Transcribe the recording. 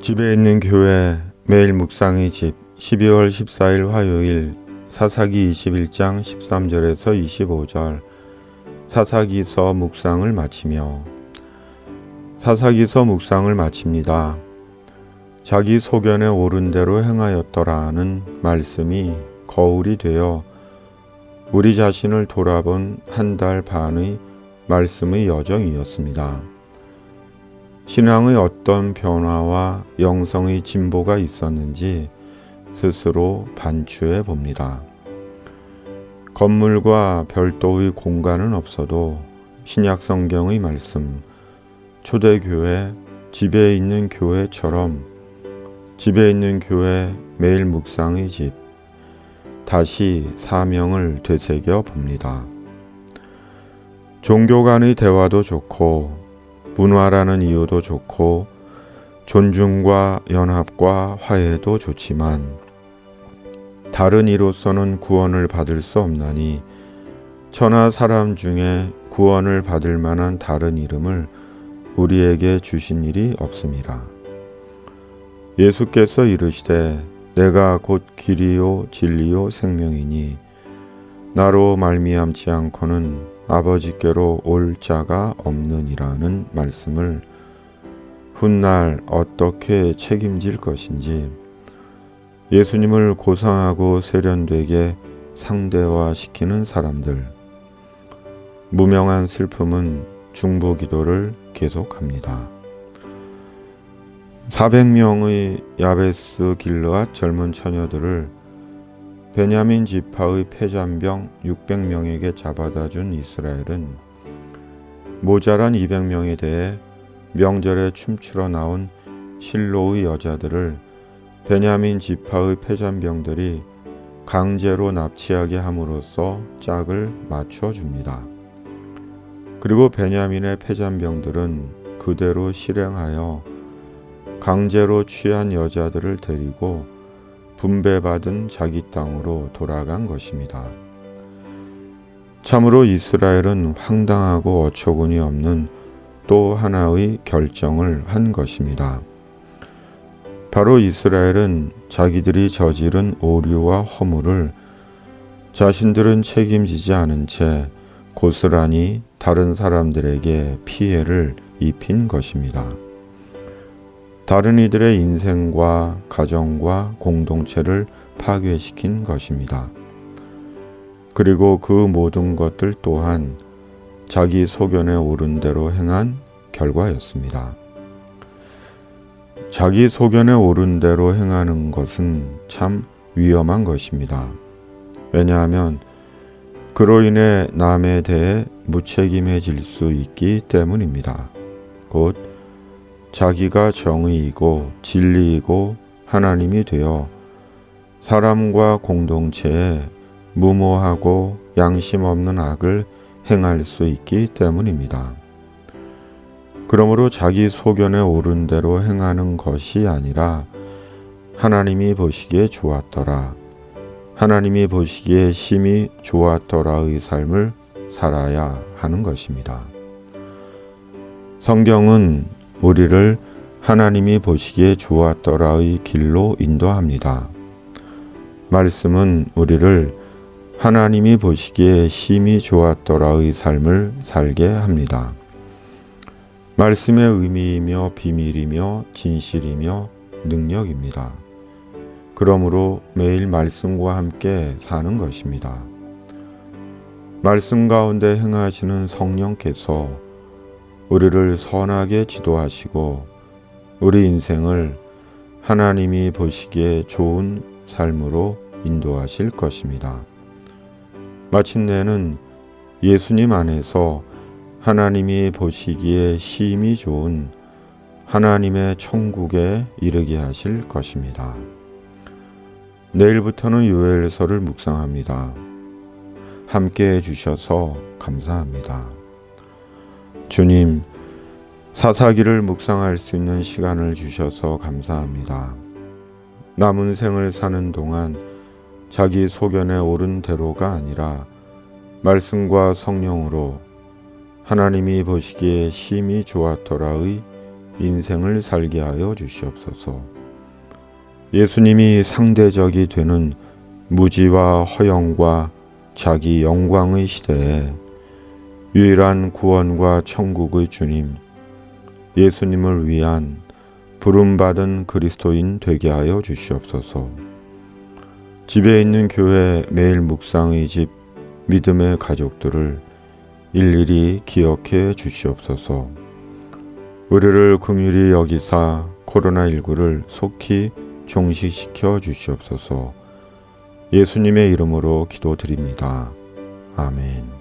집에 있는 교회 매일 묵상의 집 12월 14일 화요일 사사기 21장 13절에서 25절 사사기서 묵상을 마치며 사사기서 묵상을 마칩니다. 자기 소견에 옳은 대로 행하였더라는 말씀이 거울이 되어 우리 자신을 돌아본 한 달 반의 말씀의 여정이었습니다. 신앙의 어떤 변화와 영성의 진보가 있었는지 스스로 반추해 봅니다. 건물과 별도의 공간은 없어도 신약 성경의 말씀, 초대교회, 집에 있는 교회처럼 집에 있는 교회 매일 묵상의 집, 다시 사명을 되새겨 봅니다. 종교 간의 대화도 좋고 문화라는 이유도 좋고 존중과 연합과 화해도 좋지만 다른 이로서는 구원을 받을 수 없나니 천하 사람 중에 구원을 받을 만한 다른 이름을 우리에게 주신 일이 없습니다. 예수께서 이르시되 내가 곧 길이요 진리요 생명이니 나로 말미암지 않고는 아버지께로 올 자가 없느니라는 말씀을 훗날 어떻게 책임질 것인지 예수님을 고상하고 세련되게 상대화시키는 사람들 무명한 슬픔은 중보 기도를 계속합니다. 400명의 야베스 길르앗 젊은 처녀들을 베냐민 지파의 패잔병 600명에게 잡아다 준 이스라엘은 모자란 200명에 대해 명절에 춤추러 나온 실로의 여자들을 베냐민 지파의 패잔병들이 강제로 납치하게 함으로써 짝을 맞추어 줍니다. 그리고 베냐민의 패잔병들은 그대로 실행하여 강제로 취한 여자들을 데리고 분배받은 자기 땅으로 돌아간 것입니다. 참으로 이스라엘은 황당하고 어처구니 없는 또 하나의 결정을 한 것입니다. 바로 이스라엘은 자기들이 저지른 오류와 허물을 자신들은 책임지지 않은 채 고스란히 다른 사람들에게 피해를 입힌 것입니다. 다른 이들의 인생과 가정과 공동체를 파괴시킨 것입니다. 그리고 그 모든 것들 또한 자기 소견에 오른 대로 행한 결과였습니다. 자기 소견에 오른 대로 행하는 것은 참 위험한 것입니다. 왜냐하면 그로 인해 남에 대해 무책임해질 수 있기 때문입니다. 곧 자기가 정의이고 진리이고 하나님이 되어 사람과 공동체에 무모하고 양심 없는 악을 행할 수 있기 때문입니다. 그러므로 자기 소견에 옳은 대로 행하는 것이 아니라 하나님이 보시기에 좋았더라. 하나님이 보시기에 심히 좋았더라의 삶을 살아야 하는 것입니다. 성경은 우리를 하나님이 보시기에 좋았더라의 길로 인도합니다. 말씀은 우리를 하나님이 보시기에 심히 좋았더라의 삶을 살게 합니다. 말씀의 의미이며 비밀이며 진실이며 능력입니다. 그러므로 매일 말씀과 함께 사는 것입니다. 말씀 가운데 행하시는 성령께서 우리를 선하게 지도하시고 우리 인생을 하나님이 보시기에 좋은 삶으로 인도하실 것입니다. 마침내는 예수님 안에서 하나님이 보시기에 심히 좋은 하나님의 천국에 이르게 하실 것입니다. 내일부터는 유엘서를 묵상합니다. 함께 해주셔서 감사합니다. 주님, 사사기를 묵상할 수 있는 시간을 주셔서 감사합니다. 남은 생을 사는 동안 자기 소견에 옳은 대로가 아니라 말씀과 성령으로 하나님이 보시기에 심히 좋았더라의 인생을 살게 하여 주시옵소서. 예수님이 상대적이 되는 무지와 허영과 자기 영광의 시대에 유일한 구원과 천국의 주님, 예수님을 위한 부름받은 그리스도인 되게 하여 주시옵소서. 집에 있는 교회 매일 묵상의 집 믿음의 가족들을 일일이 기억해 주시옵소서. 우리를 긍휼히 여기사 코로나19를 속히 종식시켜 주시옵소서. 예수님의 이름으로 기도드립니다. 아멘.